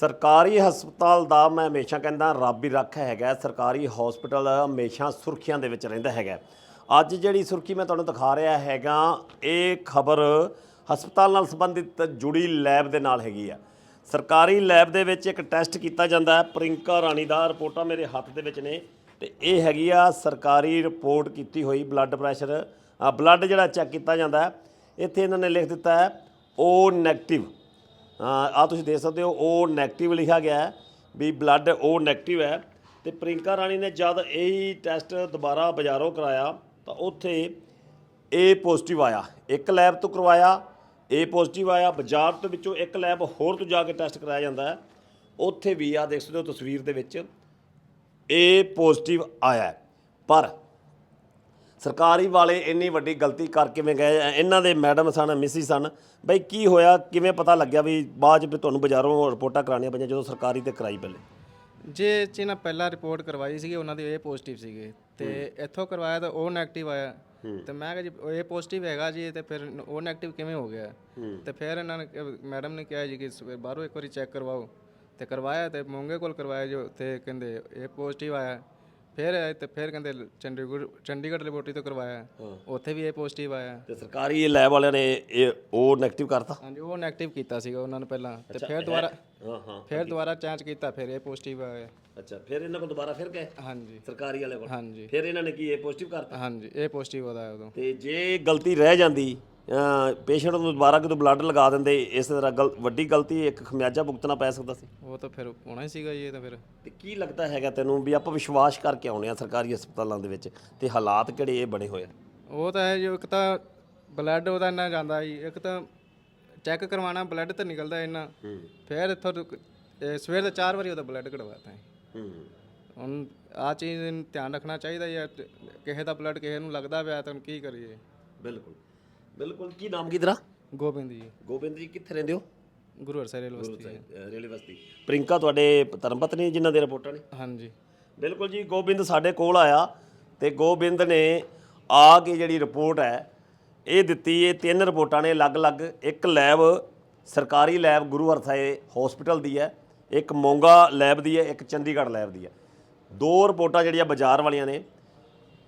ਸਰਕਾਰੀ ਹਸਪਤਾਲ ਦਾ ਮੈਂ ਹਮੇਸ਼ਾ ਕਹਿੰਦਾ ਰੱਬ ਹੀ ਰੱਖ ਹੈਗਾ ਸਰਕਾਰੀ ਹਸਪਤਾਲ ਹਮੇਸ਼ਾ ਸੁਰਖੀਆਂ ਦੇ ਵਿੱਚ ਰਹਿੰਦਾ ਹੈਗਾ ਅੱਜ ਜਿਹੜੀ ਸੁਰਖੀ ਮੈਂ ਤੁਹਾਨੂੰ ਦਿਖਾ ਰਿਹਾ ਹੈਗਾ, ਇਹ ਖਬਰ ਹਸਪਤਾਲ ਨਾਲ ਸੰਬੰਧਿਤ ਜੁੜੀ ਲੈਬ ਦੇ ਨਾਲ ਹੈਗੀ ਆ ਸਰਕਾਰੀ ਲੈਬ ਦੇ ਵਿੱਚ ਇੱਕ ਟੈਸਟ ਕੀਤਾ ਜਾਂਦਾ ਹੈ ਪ੍ਰਿੰਕਾ ਰਾਣੀ ਦਾ, ਰਿਪੋਰਟਾਂ ਮੇਰੇ ਹੱਥ ਦੇ ਵਿੱਚ ਨੇ। ਤੇ ਇਹ ਹੈਗੀ ਆ ਸਰਕਾਰੀ ਰਿਪੋਰਟ ਕੀਤੀ ਹੋਈ ਬਲੱਡ ਪ੍ਰੈਸ਼ਰ ਬਲੱਡ ਜਿਹੜਾ ਚੈੱਕ ਕੀਤਾ ਜਾਂਦਾ ਹੈ, ਇੱਥੇ ਇਹਨਾਂ ਨੇ ਲਿਖ ਦਿੱਤਾ ਹੈ ਓ ਨੈਗੇਟਿਵ ਆ ਤੁਸੀਂ ਦੇਖ ਸਕਦੇ ਹੋ, ਉਹ 네ਗੇਟਿਵ ਲਿਖਿਆ ਗਿਆ ਹੈ ਵੀ ਬਲੱਡ ਉਹ 네ਗੇਟਿਵ ਹੈ ਤੇ ਪ੍ਰਿੰਕਾ ਰਾਣੀ ਨੇ ਜਦ ਇਹੀ ਟੈਸਟ ਦੁਬਾਰਾ ਬਾਜ਼ਾਰੋਂ ਕਰਾਇਆ ਤਾਂ ਉੱਥੇ ਏ ਪੋਜ਼ਿਟਿਵ ਆਇਆ, ਇੱਕ ਲੈਬ ਤੋਂ ਕਰਵਾਇਆ ਏ ਪੋਜ਼ਿਟਿਵ ਆਇਆ, ਬਾਜ਼ਾਰ ਤੋਂ ਵਿੱਚੋਂ ਇੱਕ ਲੈਬ ਹੋਰ ਤੋਂ ਜਾ ਕੇ ਟੈਸਟ ਕਰਾਇਆ ਜਾਂਦਾ ਹੈ। ਉੱਥੇ ਵੀ ਆ ਦੇਖ ਸਕਦੇ ਹੋ ਤਸਵੀਰ ਦੇ ਵਿੱਚ ਏ ਪੋਜ਼ਿਟਿਵ ਆਇਆ ਪਰ ਸਰਕਾਰੀ ਵਾਲੇ ਇੰਨੀ ਵੱਡੀ ਗਲਤੀ ਕਰ ਕਿਵੇਂ ਗਏ? ਇਹਨਾਂ ਦੇ ਮੈਡਮ ਸਨ ਮਿਸੀ ਸਨ। ਬਈ ਕੀ ਹੋਇਆ? ਕਿਵੇਂ ਪਤਾ ਲੱਗਿਆ ਵੀ ਬਾਅਦ ਚ ਵੀ ਤੁਹਾਨੂੰ ਬਾਜ਼ਾਰੋਂ ਰਿਪੋਰਟਾਂ ਕਰਾਉਣੀਆਂ ਪਈਆਂ ਜਦੋਂ ਸਰਕਾਰੀ ਤੇ ਕਰਾਈ ਪਹਿਲੇ? ਜੇ ਚ ਨਾ ਪਹਿਲਾਂ ਰਿਪੋਰਟ ਕਰਵਾਈ ਸੀਗੀ ਉਹਨਾਂ ਦੀ ਇਹ ਪੋਜ਼ਿਟਿਵ ਸੀਗੇ। ਤੇ ਇੱਥੋਂ ਕਰਵਾਇਆ ਤਾਂ ਉਹ 네ਗੇਟਿਵ ਆਇਆ ਤੇ ਮੈਂ ਕਿਹਾ ਜੀ ਇਹ ਪੋਜ਼ਿਟਿਵ ਹੈਗਾ ਜੀ ਤੇ ਫਿਰ ਉਹ 네ਗੇਟਿਵ ਕਿਵੇਂ ਹੋ ਗਿਆ? ਤੇ ਫਿਰ ਇਹਨਾਂ ਨੇ ਮੈਡਮ ਨੇ ਕਿਹਾ ਜੀ ਕਿ ਬਾਹਰੋਂ ਇੱਕ ਵਾਰੀ ਚੈੱਕ ਕਰਵਾਓ। ਤੇ ਕਰਵਾਇਆ ਤੇ ਮੋਂਗੇ ਕੋਲ ਕਰਵਾਇਆ ਜੋ ਤੇ ਕਹਿੰਦੇ ਇਹ ਪੋਜ਼ਿਟਿਵ ਆਇਆ। ਫਿਰ ਆਏ ਤੇ ਫਿਰ ਕਹਿੰਦੇ ਚੰਡੀਗੜ੍ਹ ਚੰਡੀਗੜ੍ਹ ਲੈਬੋਰਟਰੀ ਤੋਂ ਕਰਵਾਇਆ। ਉੱਥੇ ਵੀ ਇਹ ਪੋਜ਼ਿਟਿਵ ਆਇਆ। ਤੇ ਸਰਕਾਰੀ ਲੈਬ ਵਾਲਿਆਂ ਨੇ ਇਹ ਉਹ 네ਗੇਟਿਵ ਕਰਤਾ? ਹਾਂਜੀ ਉਹ 네ਗੇਟਿਵ ਕੀਤਾ ਸੀਗਾ ਉਹਨਾਂ ਨੇ ਪਹਿਲਾਂ। ਤੇ ਫਿਰ ਦੁਬਾਰਾ ਹਾਂ ਹਾਂ ਫਿਰ ਦੁਬਾਰਾ ਜਾਂਚ ਕੀਤਾ ਫਿਰ ਇਹ ਪੋਜ਼ਿਟਿਵ ਆਇਆ। ਅੱਛਾ ਫਿਰ ਇਹਨਾਂ ਕੋਲ ਦੁਬਾਰਾ ਫਿਰ ਗਏ? ਹਾਂਜੀ। ਸਰਕਾਰੀ ਵਾਲੇ ਕੋਲ? ਹਾਂਜੀ। ਫਿਰ ਇਹਨਾਂ ਨੇ ਕੀ ਇਹ ਪੋਜ਼ਿਟਿਵ ਕਰਤਾ? ਹਾਂਜੀ ਇਹ ਪੋਜ਼ਿਟਿਵ ਆਦਾ ਉਦੋਂ। ਤੇ ਜੇ ਗਲਤੀ ਰਹਿ ਜਾਂਦੀ ਪੇਸ਼ੈਂਟ ਨੂੰ ਦੁਬਾਰਾ ਕਿਤੇ ਬਲੱਡ ਲਗਾ ਦਿੰਦੇ ਇਸ ਤਰ੍ਹਾਂ ਗਲ- ਵੱਡੀ ਗਲਤੀ ਇੱਕ ਖਮਿਆਜਾ ਭੁਗਤਣਾ ਪੈ ਸਕਦਾ ਸੀ। ਉਹ ਤਾਂ ਫਿਰ ਹੋਣਾ ਹੀ ਸੀਗਾ ਜੀ ਇਹ ਤਾਂ ਫਿਰ। ਤੇ ਕੀ ਲੱਗਦਾ ਹੈਗਾ ਤੈਨੂੰ ਵੀ ਆਪਾਂ ਵਿਸ਼ਵਾਸ ਕਰਕੇ ਆਉਣੇ ਆ ਸਰਕਾਰੀ ਹਸਪਤਾਲਾਂ ਦੇ ਵਿੱਚ ਤੇ ਹਾਲਾਤ ਕਿਹੜੇ ਇਹ ਬਣੇ ਹੋਏ ਆ? ਉਹ ਤਾਂ ਹੈ ਜੋ ਇੱਕ ਤਾਂ ਬਲੱਡ ਉਹਦਾ ਇੰਨਾ ਜਾਂਦਾ ਜੀ ਇੱਕ ਤਾਂ ਚੈੱਕ ਕਰਵਾਉਣਾ ਬਲੱਡ ਤਾਂ ਨਿਕਲਦਾ ਇੰਨਾ। ਫਿਰ ਇੱਥੋਂ ਤੋਂ ਇਹ ਸਵੇਰ ਦੇ 4 ਵਾਰੀ ਉਹਦਾ ਬਲੱਡ ਕਢਵਾਤਾ ਹੈ ਹੂੰ। ਹੁਣ ਆ ਚੀਜ਼ ਨੂੰ ਧਿਆਨ ਰੱਖਣਾ ਚਾਹੀਦਾ ਯਾਰ ਕਿਸੇ ਦਾ ਬਲੱਡ ਕਿਸੇ ਨੂੰ ਲੱਗਦਾ ਪਿਆ ਤਾਂ ਹੁਣ ਕੀ ਕਰੀਏ? ਬਿਲਕੁਲ। ਬਿਲਕੁਲ ਕੀ ਨਾਮ ਕੀ ਤੇਰਾ? ਗੋਬਿੰਦ ਜੀ। ਗੋਬਿੰਦ ਜੀ ਕਿੱਥੇ ਰਹਿੰਦੇ ਹੋ? ਗੁਰੂ ਹਰਸੈਲ ਬਸਤੀ ਹੈ ਰੇਲੇ ਬਸਤੀ। ਪ੍ਰਿੰਕਾ ਤੁਹਾਡੇ ਧਰਮ ਪਤਨੀ ਜਿਨ੍ਹਾਂ ਦੇ ਰਿਪੋਰਟਾਂ ਨੇ? ਹਾਂਜੀ। ਬਿਲਕੁਲ ਜੀ ਗੋਬਿੰਦ ਸਾਡੇ ਕੋਲ ਆਇਆ ਤੇ ਗੋਬਿੰਦ ਨੇ ਆ ਕੇ ਜਿਹੜੀ ਰਿਪੋਰਟ ਹੈ ਇਹ ਦਿੱਤੀ ਇਹ ਤਿੰਨ ਰਿਪੋਰਟਾਂ ਨੇ ਅਲੱਗ-ਅਲੱਗ। ਇੱਕ ਲੈਬ ਸਰਕਾਰੀ ਲੈਬ ਗੁਰੂ ਹਰਸਾਏ ਹਸਪੀਟਲ ਦੀ ਹੈ ਇੱਕ ਮੋਂਗਾ ਲੈਬ ਦੀ ਹੈ ਇੱਕ ਚੰਡੀਗੜ੍ਹ ਲੈਬ ਦੀ ਹੈ। ਦੋ ਰਿਪੋਰਟਾਂ ਜਿਹੜੀਆਂ ਬਾਜ਼ਾਰ ਵਾਲੀਆਂ ਨੇ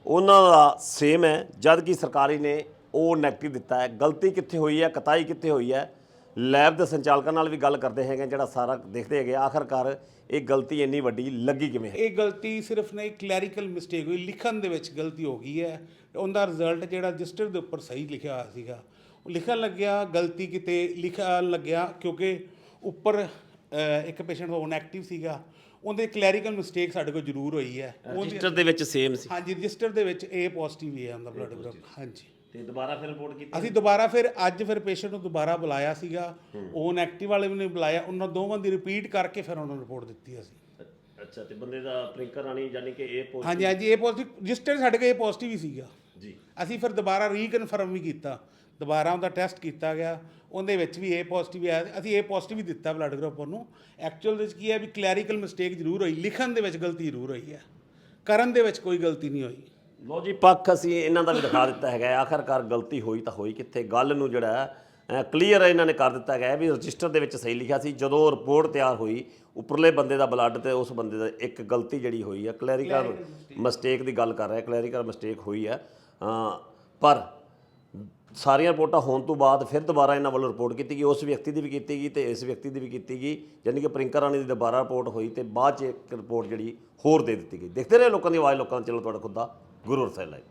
ਉਹਨਾਂ ਦਾ ਸੇਮ ਹੈ ਜਦ ਕਿ ਸਰਕਾਰੀ ਨੇ ਉਹ ਨੈਗੇਟਿਵ ਦਿੱਤਾ ਹੈ। ਗਲਤੀ ਕਿੱਥੇ ਹੋਈ ਹੈ ਕਤਾਈ ਕਿੱਥੇ ਹੋਈ ਹੈ? ਲੈਬ ਦੇ ਸੰਚਾਲਕਾਂ ਨਾਲ ਵੀ ਗੱਲ ਕਰਦੇ ਹੈਗੇ ਜਿਹੜਾ ਸਾਰਾ ਦੇਖਦੇ ਹੈਗੇ ਆਖਰਕਾਰ ਇਹ ਗਲਤੀ ਇੰਨੀ ਵੱਡੀ ਲੱਗੀ ਕਿਵੇਂ ਹੈ? ਇਹ ਗਲਤੀ ਸਿਰਫ ਨਾ ਇੱਕ ਕਲੈਰੀਕਲ ਮਿਸਟੇਕ ਹੋਈ। ਲਿਖਣ ਦੇ ਵਿੱਚ ਗਲਤੀ ਹੋ ਗਈ ਹੈ। ਉਹਦਾ ਰਿਜ਼ਲਟ ਜਿਹੜਾ ਰਜਿਸਟਰ ਦੇ ਉੱਪਰ ਸਹੀ ਲਿਖਿਆ ਹੋਇਆ ਸੀਗਾ। ਉਹ ਲਿਖਣ ਲੱਗਿਆ ਗਲਤੀ ਕਿਤੇ ਲਿਖਣ ਲੱਗਿਆ ਕਿਉਂਕਿ ਉੱਪਰ ਇੱਕ ਪੇਸ਼ੈਂਟ ਉਹ ਨੈਗੇਟਿਵ ਸੀਗਾ। ਉਹਦੇ ਕਲੈਰੀਕਲ ਮਿਸਟੇਕ ਸਾਡੇ ਕੋਲ ਜ਼ਰੂਰ ਹੋਈ ਹੈ। ਰਜਿਸਟਰ ਦੇ ਵਿੱਚ ਸੇਮ ਸੀ। ਹਾਂਜੀ ਰਜਿਸਟਰ ਦੇ ਵਿੱਚ A ਪੋਜ਼ਿਟਿਵ ਹੀ ਹੈ ਉਹਦਾ ਬਲੱਡ ਗਰੁੱਪ ਹਾਂਜੀ। ਤੇ ਦੁਬਾਰਾ ਫਿਰ ਰਿਪੋਰਟ ਕੀਤੀ? ਅਸੀਂ ਦੁਬਾਰਾ ਫਿਰ ਅੱਜ ਫਿਰ ਪੇਸ਼ੈਂਟ ਨੂੰ ਦੁਬਾਰਾ ਬੁਲਾਇਆ ਸੀਗਾ। ਉਹ ਨੈਗੇਟਿਵ ਵਾਲੇ ਨੇ ਬੁਲਾਇਆ। ਉਹਨਾਂ ਦੋਵਾਂ ਦੀ ਰਿਪੀਟ ਕਰਕੇ ਫਿਰ ਉਹਨਾਂ ਨੂੰ ਰਿਪੋਰਟ ਦਿੱਤੀ ਅਸੀਂ। ਅੱਛਾ ਤੇ ਬੰਦੇ ਦਾ ਪ੍ਰਿੰਕਰ ਰਾਣੀ ਯਾਨੀ ਕਿ ਇਹ ਪੋਸਟ ਹਾਂਜੀ ਹਾਂਜੀ ਇਹ ਪੋਜ਼ਿਟਿਵ ਰਜਿਸਟਰ ਸਾਡੇ ਕੋਲ ਇਹ ਪੋਜ਼ਿਟਿਵ ਹੀ ਸੀਗਾ। ਜੀ। ਅਸੀਂ ਫਿਰ ਦੁਬਾਰਾ ਰੀਕਨਫਰਮ ਵੀ ਕੀਤਾ। ਦੁਬਾਰਾ ਉਹਦਾ ਟੈਸਟ ਕੀਤਾ ਗਿਆ। ਉਹਦੇ ਵਿੱਚ ਵੀ ਇਹ ਪੋਜ਼ਿਟਿਵ ਆਇਆ। ਅਸੀਂ ਇਹ ਪੋਜ਼ਿਟਿਵ ਹੀ ਦਿੱਤਾ ਬਲੱਡ ਗਰੁੱਪ ਨੂੰ ਐਕਚੁਅਲ ਵਿੱਚ ਕੀ ਹੈ ਵੀ ਕਲੈਰੀਕਲ ਮਿਸਟੇਕ ਜ਼ਰੂਰ ਹੋਈ। ਲਿਖਣ ਦੇ ਵਿੱਚ ਗਲਤੀ ਜ਼ਰੂਰ ਹੋਈ ਹੈ। ਕਰਨ ਦੇ ਵਿੱਚ ਕੋਈ ਗਲਤੀ ਨਹੀਂ ਹੋਈ। ਲੋ ਜੀ ਪੱਖ ਅਸੀਂ ਇਹਨਾਂ ਦਾ ਵੀ ਦਿਖਾ ਦਿੱਤਾ ਹੈਗਾ। ਆਖਰਕਾਰ ਗਲਤੀ ਹੋਈ ਤਾਂ ਹੋਈ ਕਿੱਥੇ? ਗੱਲ ਨੂੰ ਜਿਹੜਾ ਕਲੀਅਰ ਇਹਨਾਂ ਨੇ ਕਰ ਦਿੱਤਾ ਗਿਆ ਵੀ ਰਜਿਸਟਰ ਦੇ ਵਿੱਚ ਸਹੀ ਲਿਖਿਆ ਸੀ। ਜਦੋਂ ਰਿਪੋਰਟ ਤਿਆਰ ਹੋਈ ਉੱਪਰਲੇ ਬੰਦੇ ਦਾ ਬਲੱਡ ਤੇ ਉਸ ਬੰਦੇ ਦਾ ਇੱਕ ਗਲਤੀ ਜਿਹੜੀ ਹੋਈ ਹੈ ਕਲੈਰੀਕਲ ਮਿਸਟੇਕ ਦੀ ਗੱਲ ਕਰ ਰਿਹਾ ਕਲੈਰੀਕਲ ਮਿਸਟੇਕ ਹੋਈ ਹੈ। ਪਰ ਸਾਰੀਆਂ ਰਿਪੋਰਟਾਂ ਹੋਣ ਤੋਂ ਬਾਅਦ ਫਿਰ ਦੁਬਾਰਾ ਇਹਨਾਂ ਵੱਲੋਂ ਰਿਪੋਰਟ ਕੀਤੀ ਗਈ ਉਸ ਵਿਅਕਤੀ ਦੀ ਵੀ ਕੀਤੀ ਗਈ ਤੇ ਇਸ ਵਿਅਕਤੀ ਦੀ ਵੀ ਕੀਤੀ ਗਈ ਯਾਨੀ ਕਿ ਪ੍ਰਿੰਕਾ ਰਾਣੀ ਦੀ ਦੁਬਾਰਾ ਰਿਪੋਰਟ ਹੋਈ ਤੇ ਬਾਅਦ ਚ ਇੱਕ ਰਿਪੋਰਟ ਜਿਹੜੀ ਹੋਰ ਦੇ ਦਿੱਤੀ ਗਈ। ਦੇਖਦੇ ਰਹੇ ਲੋਕਾਂ ਦੀ ਆਵਾਜ਼ ਲੋਕਾਂ ਦਾ ਚਲੋ ਤੁਹਾਡਾ ਖੁਦ ਦਾ ਗੁਰੂ ਰਸਾਇ